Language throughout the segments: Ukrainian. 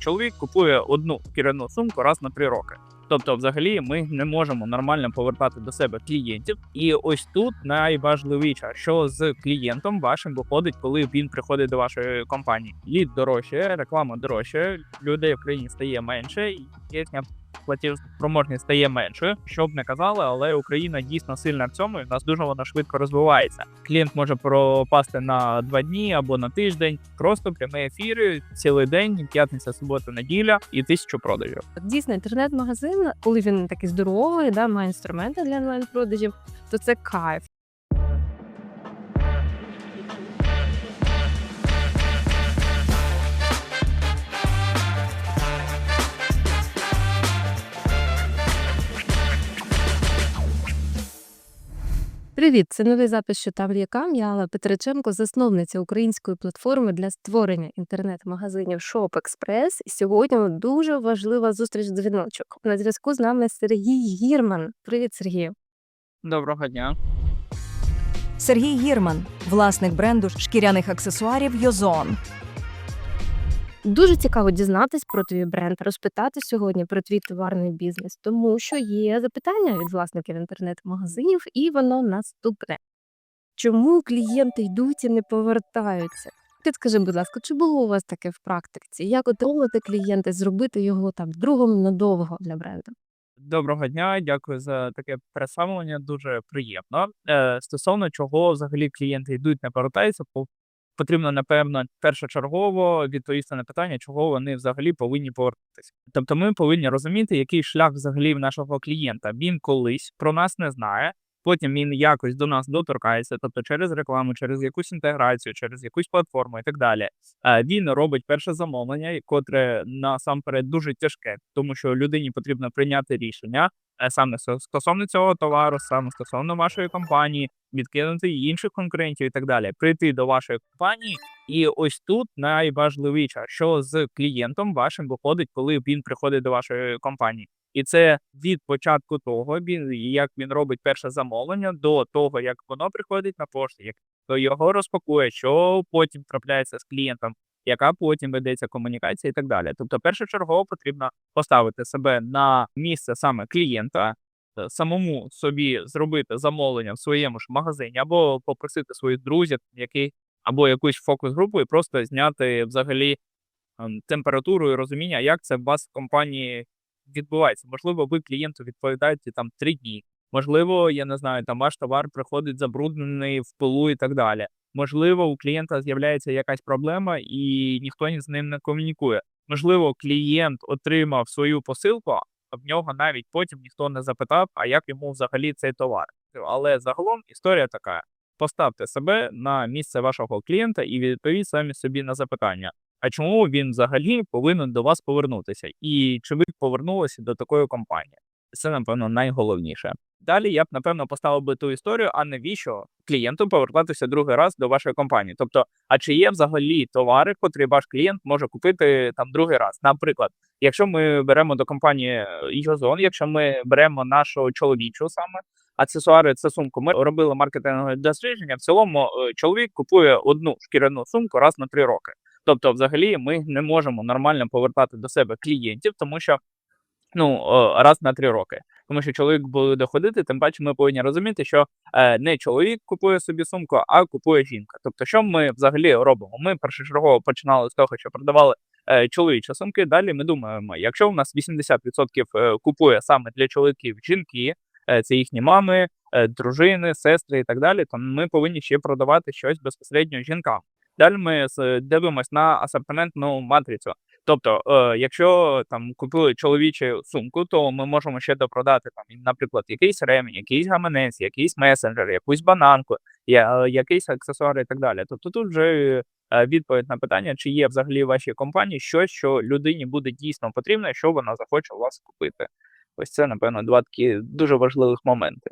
чоловік купує одну кіряну сумку раз на три роки. Тобто, взагалі, ми не можемо нормально повертати до себе клієнтів. І ось тут найважливіше, що з клієнтом вашим виходить, коли він приходить до вашої компанії. Лід дорожче, реклама дорожче, людей в країні стає менше, і їхня платіжспроможність стає меншою. Що б не казали, але Україна дійсно сильна в цьому. і в нас дуже вона швидко розвивається. Клієнт може пропасти на два дні або на тиждень. Просто прямі ефіри, цілий день, п'ятниця, субота, неділя і тисячу продажів. Дійсно, інтернет-магазин, коли він такий здоровий, да, має інструменти для онлайн-продажів, то це кайф. Привіт, це новий запис що там р'якам. Я Алла Петриченко, засновниця української платформи для створення інтернет-магазинів Shop Express. І сьогодні дуже важлива зустріч дзвіночок. На зв'язку з нами Сергій Гірман. Привіт, Сергію. Доброго дня. Сергій Гірман, власник бренду шкіряних аксесуарів Йозон. Дуже цікаво дізнатись про твій бренд, розпитати сьогодні про твій товарний бізнес, тому що є запитання від власників інтернет-магазинів, і воно наступне: чому клієнти йдуть і не повертаються? Ти скажи, будь ласка, чи було у вас таке в практиці? Як отримати клієнта, зробити його там другом надовго для бренду? Доброго дня, дякую за таке представлення. Дуже приємно. Е, стосовно чого взагалі клієнти йдуть, не повертаються, по- потрібно напевно першочергово відповісти на питання, чого вони взагалі повинні повертатися. Тобто, ми повинні розуміти, який шлях взагалі в нашого клієнта. Він колись про нас не знає. Потім він якось до нас доторкається, тобто через рекламу, через якусь інтеграцію, через якусь платформу і так далі. Він робить перше замовлення, котре насамперед дуже тяжке, тому що людині потрібно прийняти рішення саме стосовно цього товару, саме стосовно вашої компанії, відкинути інших конкурентів і так далі. Прийти до вашої компанії, і ось тут найважливіше, що з клієнтом вашим виходить, коли він приходить до вашої компанії. І це від початку того, як він робить перше замовлення, до того як воно приходить на пошту, як то його розпакує, що потім трапляється з клієнтом, яка потім ведеться комунікація і так далі. Тобто, першочергово потрібно поставити себе на місце саме клієнта, е, самому собі зробити замовлення в своєму ж магазині, або попросити своїх друзів, які або якусь фокус-групу, і просто зняти взагалі ем, температуру і розуміння, як це у вас в компанії відбувається. Можливо, ви клієнту відповідаєте там три дні. Можливо, я не знаю, там ваш товар приходить забруднений в пилу і так далі. Можливо, у клієнта з'являється якась проблема, і ніхто з ним не комунікує. Можливо, клієнт отримав свою посилку, а в нього навіть потім ніхто не запитав, а як йому взагалі цей товар. Але загалом історія така: поставте себе на місце вашого клієнта і відповідь самі собі на запитання. А чому він взагалі повинен до вас повернутися? І чи ви повернулися до такої компанії? Це, напевно, найголовніше. Далі я б напевно поставив би ту історію, а навіщо клієнту повертатися другий раз до вашої компанії? Тобто, а чи є взагалі товари, котрі ваш клієнт може купити там другий раз? Наприклад, якщо ми беремо до компанії Йозон, якщо ми беремо нашу чоловічу саме аксесуари, це сумку. Ми робили маркетингове дослідження. В цілому е, чоловік купує одну шкіряну сумку раз на три роки. Тобто, взагалі, ми не можемо нормально повертати до себе клієнтів, тому що ну раз на три роки. Тому що чоловік буде ходити, тим паче ми повинні розуміти, що е, не чоловік купує собі сумку, а купує жінка. Тобто, що ми взагалі робимо? Ми першочергово починали з того, що продавали е, чоловічі сумки. Далі ми думаємо, якщо у нас 80% е, купує саме для чоловіків жінки, е, це їхні мами, е, дружини, сестри і так далі, то ми повинні ще продавати щось безпосередньо жінкам. Далі ми дивимось на асортиментну матрицю. Тобто, е, якщо там купили чоловічу сумку, то ми можемо ще допродати там, наприклад, якийсь ремінь, якийсь гаманець, якийсь месенджер, якусь бананку, я, е, якийсь аксесуар і так далі. Тобто тут вже е, відповідь на питання, чи є взагалі в вашій компанії щось, що людині буде дійсно потрібно, що вона захоче у вас купити. Ось це, напевно, два такі дуже важливих моменти.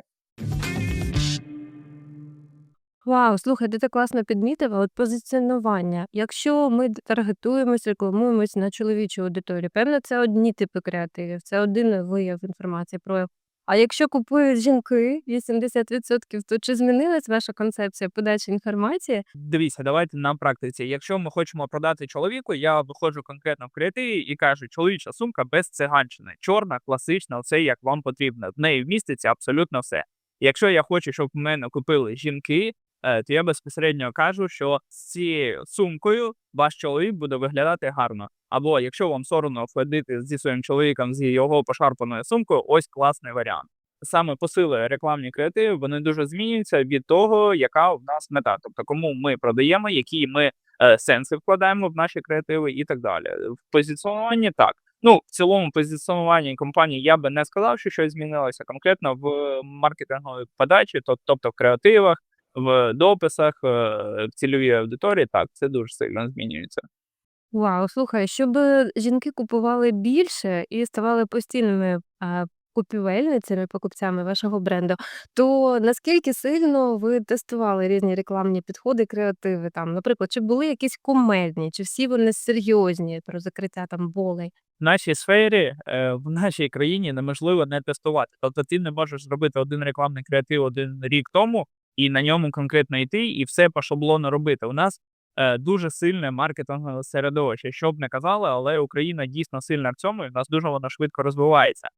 Вау, слухай, ти так класно підмітив, от позиціонування. Якщо ми таргетуємось, рекламуємось на чоловічу аудиторію, певно, це одні типи креативів, це один вияв інформації про А якщо купують жінки 80%, то чи змінилась ваша концепція подачі інформації? Дивіться, давайте на практиці. Якщо ми хочемо продати чоловіку, я виходжу конкретно в креативі і кажу, чоловіча сумка без циганщини, чорна, класична, все як вам потрібно. В неї вміститься абсолютно все. Якщо я хочу, щоб в мене купили жінки, то я безпосередньо кажу, що з цією сумкою ваш чоловік буде виглядати гарно. Або якщо вам соромно ходити зі своїм чоловіком з його пошарпаною сумкою, ось класний варіант. Саме посили рекламні креативи вони дуже змінюються від того, яка в нас мета, тобто кому ми продаємо, які ми е, сенси вкладаємо в наші креативи і так далі. В позиціонуванні так. Ну, в цілому позиціонуванні компанії я би не сказав, що щось змінилося конкретно в маркетинговій подачі, тобто в креативах, в дописах, е, в цільовій аудиторії. Так, це дуже сильно змінюється. Вау, слухай, щоб жінки купували більше і ставали постійними купівельницями, покупцями вашого бренду, то наскільки сильно ви тестували різні рекламні підходи, креативи там, наприклад, чи були якісь кумедні, чи всі вони серйозні про закриття там болей? В нашій сфері, е, в нашій країні неможливо не тестувати. Тобто ти не можеш зробити один рекламний креатив один рік тому і на ньому конкретно йти, і все по шаблону робити. У нас е, дуже сильне маркетингове середовище. Що б не казали, але Україна дійсно сильна в цьому, і в нас дуже воно швидко розвивається.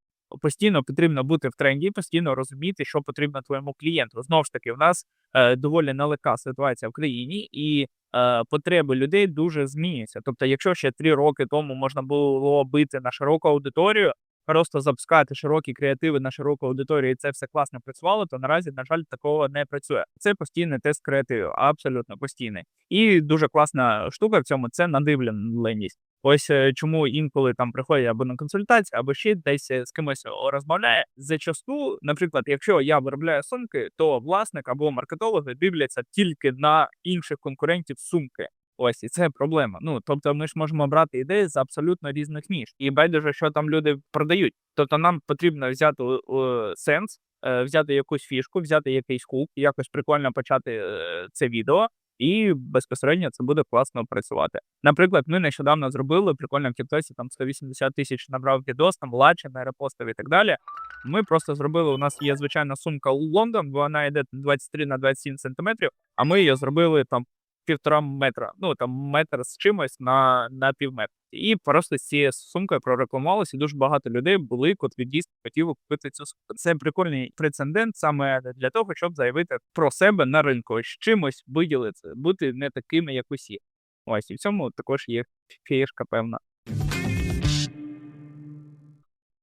Постійно потрібно бути в тренді, постійно розуміти, що потрібно твоєму клієнту. Знову ж таки, в нас е, доволі нелегка ситуація в країні, і е, потреби людей дуже змінюються. Тобто, якщо ще три роки тому можна було бити на широку аудиторію, просто запускати широкі креативи на широку аудиторію, і це все класно працювало, то наразі, на жаль, такого не працює. Це постійний тест креативу, абсолютно постійний. І дуже класна штука в цьому це надивленість. Ось е, чому інколи там приходять або на консультацію, або ще десь е, з кимось розмовляє. Зачасту, наприклад, якщо я виробляю сумки, то власник або маркетологи дивляться тільки на інших конкурентів сумки. Ось і це проблема. Ну тобто, ми ж можемо брати ідеї з абсолютно різних ніж, і байдуже, що там люди продають. Тобто, нам потрібно взяти е, сенс, е, взяти якусь фішку, взяти якийсь хук, якось прикольно почати е, це відео, і безпосередньо це буде класно працювати. Наприклад, ми нещодавно зробили прикольно в Тіктосі, там 180 тисяч набрав відос, там лаче, репостив і так далі. Ми просто зробили. У нас є звичайна сумка у Лондон, бо вона йде 23 на 27 сантиметрів, а ми її зробили там півтора метра, ну там метр з чимось на, на півметра. І просто з цією сумкою прорекламувалося, і дуже багато людей були, котрі дійсно хотіли купити цю сумку. Це прикольний прецедент саме для того, щоб заявити про себе на ринку, з чимось виділитися, бути не такими, як усі. Ось і в цьому також є фішка певна.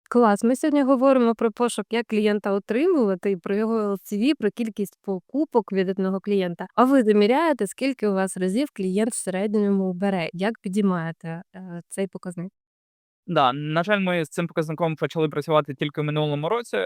Клас. Ми сьогодні говоримо про пошук, як клієнта отримувати, і про його LTV, про кількість покупок від одного клієнта. А ви заміряєте, скільки у вас разів клієнт в середньому бере? Як підіймаєте е, цей показник? Да, на жаль, ми з цим показником почали працювати тільки в минулому році.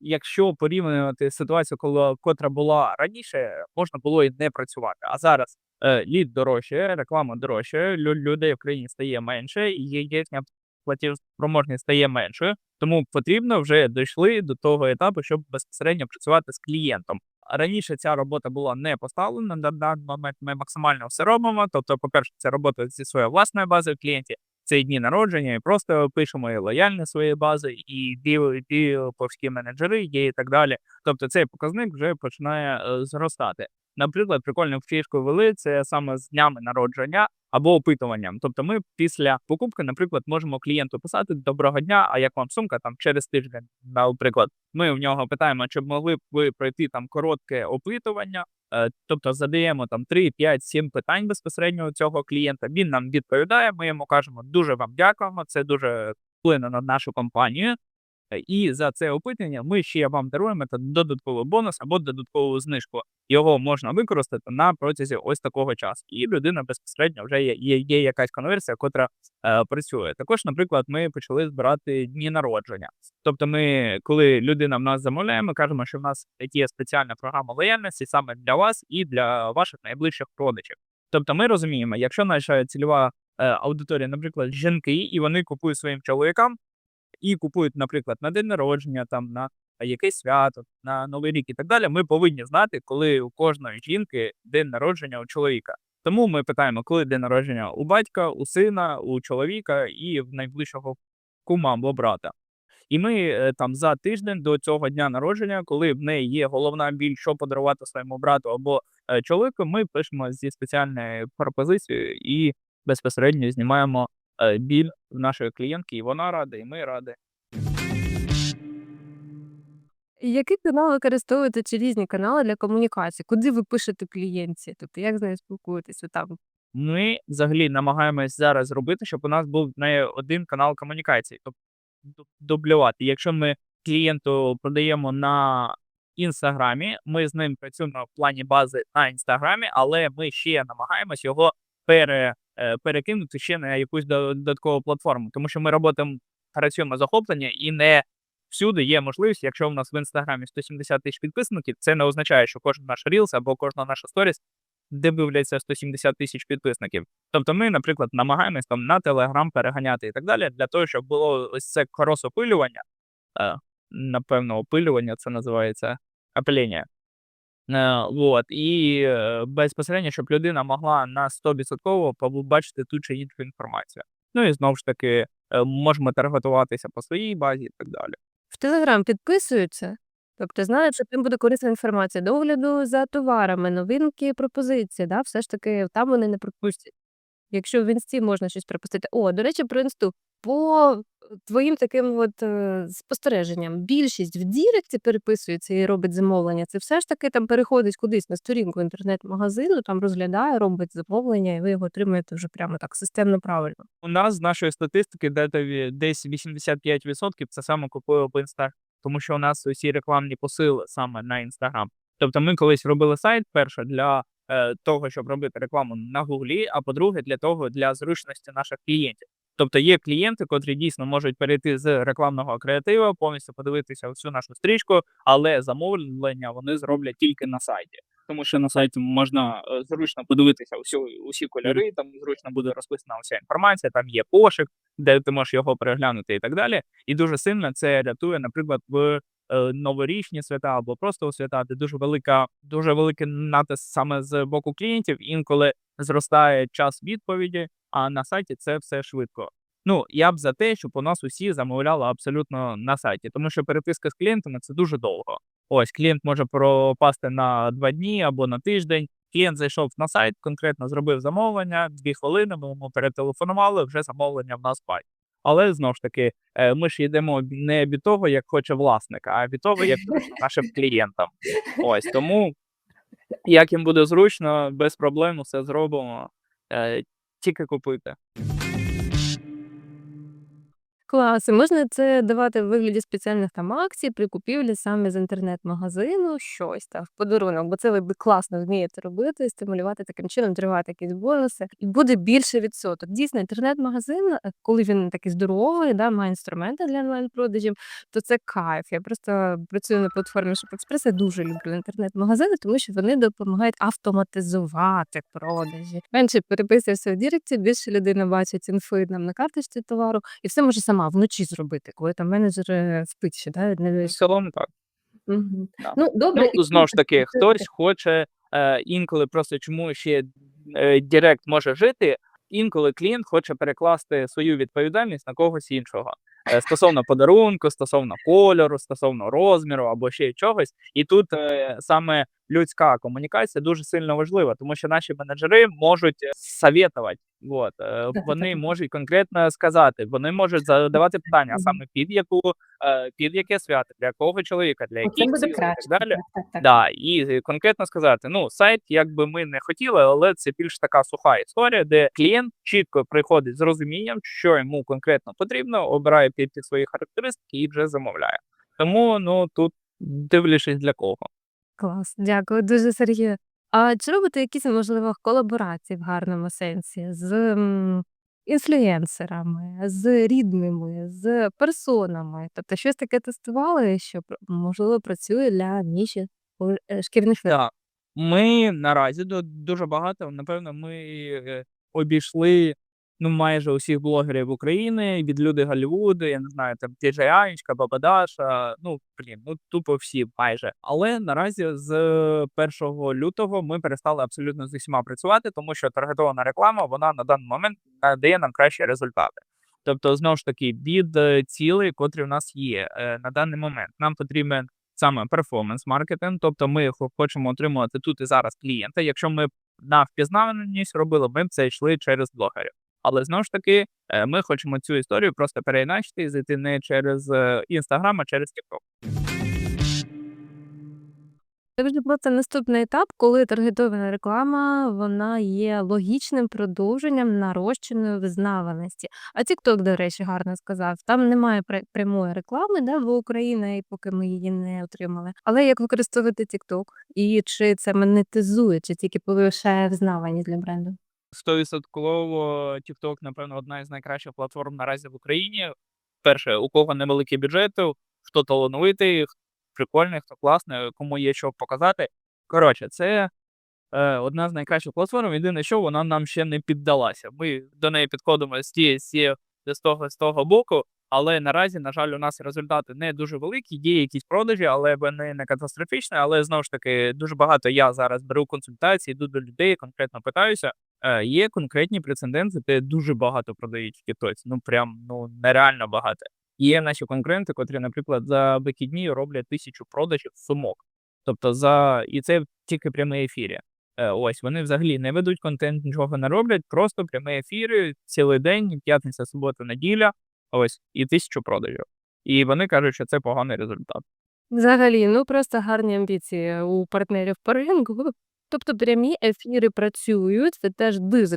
Якщо порівнювати ситуацію, коли котра була раніше, можна було і не працювати. А зараз е, лід дорожче, реклама дорожче, лю- людей в країні стає менше, і їхня платіжспроможність стає меншою. Тому потрібно вже дійшли до того етапу, щоб безпосередньо працювати з клієнтом. Раніше ця робота була не поставлена. На даний момент ми максимально все робимо. Тобто, по-перше, це робота зі своєю власною базою клієнтів. Це дні народження, і просто пишемо і лояльні свої бази, і ділповські менеджери є і так далі. Тобто цей показник вже починає е, зростати. Наприклад, прикольну фішку ввели це саме з днями народження або опитуванням. Тобто, ми після покупки, наприклад, можемо клієнту писати Доброго дня, а як вам сумка там через тиждень, наприклад. Ми в нього питаємо, чи могли б ви пройти там коротке опитування. Е, Тобто задаємо там 3, 5, 7 питань безпосередньо у цього клієнта. Він нам відповідає. Ми йому кажемо дуже вам дякуємо. Це дуже вплине на нашу компанію. Е, І за це опитування ми ще вам даруємо додатковий бонус або додаткову знижку. Його можна використати на протязі ось такого часу. І людина безпосередньо вже є, є, є якась конверсія, котра е, працює. Також, наприклад, ми почали збирати дні народження. Тобто, ми, коли людина в нас замовляє, ми кажемо, що в нас є спеціальна програма лояльності саме для вас і для ваших найближчих родичів. Тобто, ми розуміємо, якщо наша цільова е, аудиторія, наприклад, жінки, і вони купують своїм чоловікам, і купують, наприклад, на день народження, там на якесь свято, на новий рік і так далі. Ми повинні знати, коли у кожної жінки день народження у чоловіка. Тому ми питаємо, коли день народження у батька, у сина, у чоловіка і в найближчого кума або брата. І ми е, там за тиждень до цього дня народження, коли в неї є головна біль, що подарувати своєму брату або е, чоловіку, ми пишемо зі спеціальною пропозицією і безпосередньо знімаємо біль в нашої клієнтки, і вона рада, і ми раді. Які канали використовуєте чи різні канали для комунікації? Куди ви пишете клієнтці? Тобто як з нею спілкуєтеся там? Ми взагалі намагаємось зараз зробити, щоб у нас був не один канал комунікації, тобто дублювати. Якщо ми клієнту продаємо на інстаграмі, ми з ним працюємо в плані бази на інстаграмі, але ми ще намагаємось його пере, е, перекинути ще на якусь додаткову платформу, тому що ми роботом працюємо захоплення і не всюди є можливість, якщо в нас в інстаграмі 170 тисяч підписників, це не означає, що кожен наш рілс або кожна наша сторіс дивляться 170 тисяч підписників. Тобто ми, наприклад, намагаємось там на Телеграм переганяти і так далі, для того, щоб було ось це крос-опилювання. Е, напевно, опилювання це називається опилення. Е, вот. І е, безпосередньо, щоб людина могла на 100% побачити ту чи іншу інформацію. Ну і знову ж таки, е, можемо таргетуватися по своїй базі і так далі. В Телеграм підписуються, тобто знають, що тим буде корисна інформація догляду за товарами, новинки, пропозиції. Да? Все ж таки там вони не пропустять. Якщо в інсті можна щось пропустити. О, до речі, про інсту. По е, твоїм таким от е, спостереженням, більшість в Діректі переписується і робить замовлення. Це все ж таки там переходить кудись на сторінку інтернет-магазину, там розглядає, робить замовлення, і ви його отримуєте вже прямо так системно правильно. У нас з нашої статистики де- десь 85% це саме купує в інстаграм, тому що у нас усі рекламні посили саме на інстаграм. Тобто ми колись робили сайт перше для того, щоб робити рекламу на Гуглі, а по-друге, для того для зручності наших клієнтів. Тобто є клієнти, котрі дійсно можуть перейти з рекламного креативу, повністю подивитися всю нашу стрічку, але замовлення вони зроблять тільки на сайті. Тому що на сайті можна е, зручно подивитися усю, усі кольори, там зручно буде розписана вся інформація, там є пошик, де ти можеш його переглянути і так далі. І дуже сильно це рятує, наприклад, в е, новорічні свята або просто свята, де дуже велика, дуже великий натиск саме з боку клієнтів. Інколи зростає час відповіді, а на сайті це все швидко. Ну, я б за те, щоб у нас усі замовляли абсолютно на сайті, тому що переписка з клієнтами це дуже довго. Ось клієнт може пропасти на два дні або на тиждень. Клієнт зайшов на сайт, конкретно зробив замовлення, дві хвилини, ми йому перетелефонували, вже замовлення в нас бать. Але знову ж таки, е, ми ж йдемо не від того, як хоче власник, а від того, як нашим клієнтам. Ось тому, як їм буде зручно, без проблем все зробимо. Е, Тільки купуйте. Клас. І можна це давати в вигляді спеціальних там акцій при купівлі саме з інтернет-магазину, щось там в подарунок, бо це ви б класно вмієте робити, стимулювати таким чином, тривати якісь бонуси, і буде більше відсоток. Дійсно, інтернет-магазин, е, коли він такий здоровий, да, має інструменти для онлайн-продажів, то це кайф. Я просто працюю на платформі ShopExpress, я дуже люблю інтернет-магазини, тому що вони допомагають автоматизувати продажі. Менше переписуєшся в Діректі, більше людина бачить інфи нам на карточці товару, і все може сама вночі зробити, коли там менеджер е, спить ще, да, не В цілому так. Мгм. Да. Ну, добре, Ну, знову ж таки, хтось хоче е, інколи просто чому ще е, Директ може жити, інколи клієнт хоче перекласти свою відповідальність на когось іншого. Е, стосовно подарунку, стосовно кольору, стосовно розміру або ще й чогось. І тут е, саме людська комунікація дуже сильно важлива, тому що наші менеджери можуть е, совєтувати. Вот. е, Вони можуть конкретно сказати, вони можуть задавати питання, а саме під яку е, під яке свято, для якого чоловіка, для яких і так далі. Так, так, так. Да, і конкретно сказати, ну, сайт, як би ми не хотіли, але це більш така суха історія, де клієнт чітко приходить з розумінням, що йому конкретно потрібно, обирає під свої характеристики і вже замовляє. Тому ну тут дивлячись для кого. Клас, дякую дуже, Сергію. А чи робите якісь, можливо, колаборації в гарному сенсі з м, інфлюенсерами, з рідними, з персонами? Тобто щось таке тестували, що можливо працює для ніші о- е, шкірних виробів? Так. Ми наразі ду- дуже багато, напевно, ми е, обійшли ну, майже усіх блогерів України, від люди Голлівуду, я не знаю, там TJ Анечка, Баба Даша, ну, блін, ну тупо всі майже. Але наразі з 1 лютого ми перестали абсолютно з усіма працювати, тому що таргетована реклама, вона на даний момент дає нам кращі результати. Тобто, знову ж таки, від е, цілей, котрі в нас є е, на даний момент, нам потрібен саме перформанс-маркетинг, тобто ми хочемо отримувати тут і зараз клієнта. Якщо ми на впізнаваність робили, ми б це йшли через блогерів. Але знову ж таки, е, ми хочемо цю історію просто переіначити і зайти не через Інстаграм, а через TikTok. Це вже просто наступний етап, коли таргетована реклама вона є логічним продовженням нарощеної визнаваності. А TikTok, до речі, гарно сказав, там немає прямої реклами, да, бо Україна, і поки ми її не отримали. Але як використовувати TikTok? І чи це монетизує, чи тільки повишає визнаваність для бренду? Стовідсотково TikTok, напевно, одна із найкращих платформ наразі в Україні. Перше, у кого невеликі бюджети, хто талановитий, прикольний, хто класний, кому є що показати. Коротше, це е, одна з найкращих платформ. Єдине, що вона нам ще не піддалася. Ми до неї підходимо з тієї з того, з того боку, але наразі, на жаль, у нас результати не дуже великі. Є якісь продажі, але вони не катастрофічні. Але знову ж таки, дуже багато я зараз беру консультації, йду до людей, конкретно питаюся. Е, є конкретні прецеденти, де дуже багато продають в Тіктоці. Ну прям ну нереально багато. Є наші конкуренти, котрі, наприклад, за вихідні роблять тисячу продажів сумок. Тобто за і це тільки прямі ефірі. Е, ось вони взагалі не ведуть контент, нічого не роблять, просто прямі ефіри цілий день, п'ятниця, субота, неділя. Ось і тисячу продажів. І вони кажуть, що це поганий результат. Взагалі, ну просто гарні амбіції у партнерів по ринку. Тобто прямі ефіри працюють, це теж дуже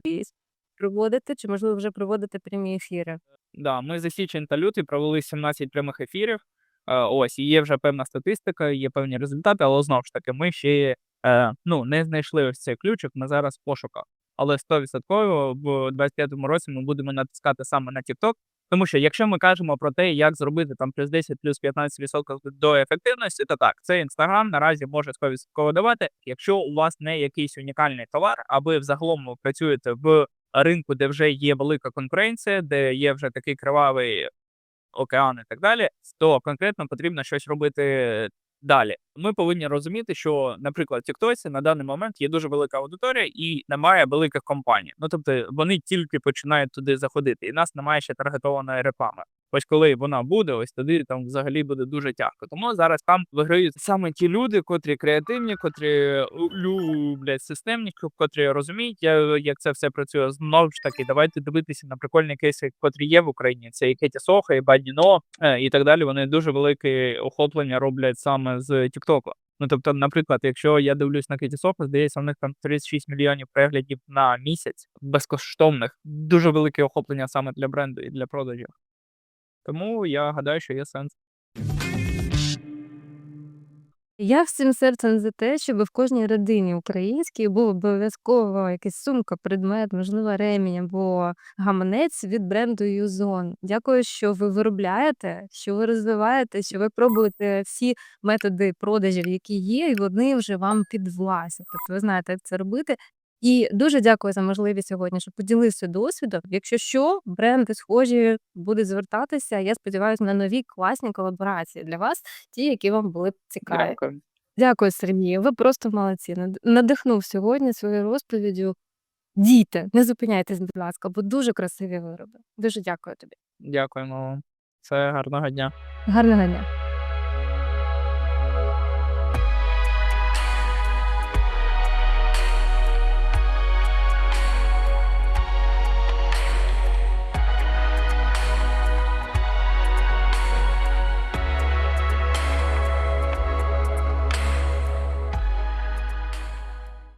проводити, чи можливо вже проводити прямі ефіри. Да, ми за січень та лютий провели 17 прямих ефірів. Е, ось, і є вже певна статистика, є певні результати, але знову ж таки, ми ще е, ну, не знайшли ось цей ключик, ми зараз в пошуках. Але 100% в 25-му році ми будемо натискати саме на TikTok, тому що якщо ми кажемо про те, як зробити там плюс 10, плюс 15% до ефективності, то так, це Instagram наразі може 100% давати. Якщо у вас не якийсь унікальний товар, а ви взагалом працюєте в ринку, де вже є велика конкуренція, де є вже такий кривавий океан і так далі, то конкретно потрібно щось робити далі. Ми повинні розуміти, що, наприклад, TikTok на даний момент є дуже велика аудиторія і немає великих компаній. Ну тобто вони тільки починають туди заходити, і нас немає ще таргетованої реклами. Ось коли вона буде, ось тоді там взагалі буде дуже тяжко. Тому зараз там виграють саме ті люди, котрі креативні, котрі люблять системність, котрі розуміють, як це все працює. Знову ж таки, давайте дивитися на прикольні кейси, котрі є в Україні. Це і Кеті Соха, і Бадіно е, і так далі. Вони дуже велике охоплення роблять саме з Тіктоку. Ну тобто, наприклад, якщо я дивлюсь на Кеті Соха, здається, у них там 36 мільйонів переглядів на місяць безкоштовних. Дуже велике охоплення саме для бренду і для продажів. Тому я гадаю, що є сенс. Я всім серцем за те, щоб в кожній родині українській був обов'язково якась сумка, предмет, можливо, ремінь або гаманець від бренду Юзон. Дякую, що ви виробляєте, що ви розвиваєте, що ви пробуєте всі методи продажів, які є, і вони вже вам підвласні. Тобто ви знаєте, як це робити. І дуже дякую за можливість сьогодні, що поділився досвідом. Якщо що, бренди схожі будуть звертатися. Я сподіваюся на нові класні колаборації для вас, ті, які вам були б цікаві. Дякую. Дякую, Сергію. Ви просто молодці. Над- Надихнув сьогодні своєю розповіддю. Дійте, не зупиняйтесь, будь ласка, бо дуже красиві вироби. Дуже дякую тобі. Дякуємо вам. Це гарного дня. Гарного дня.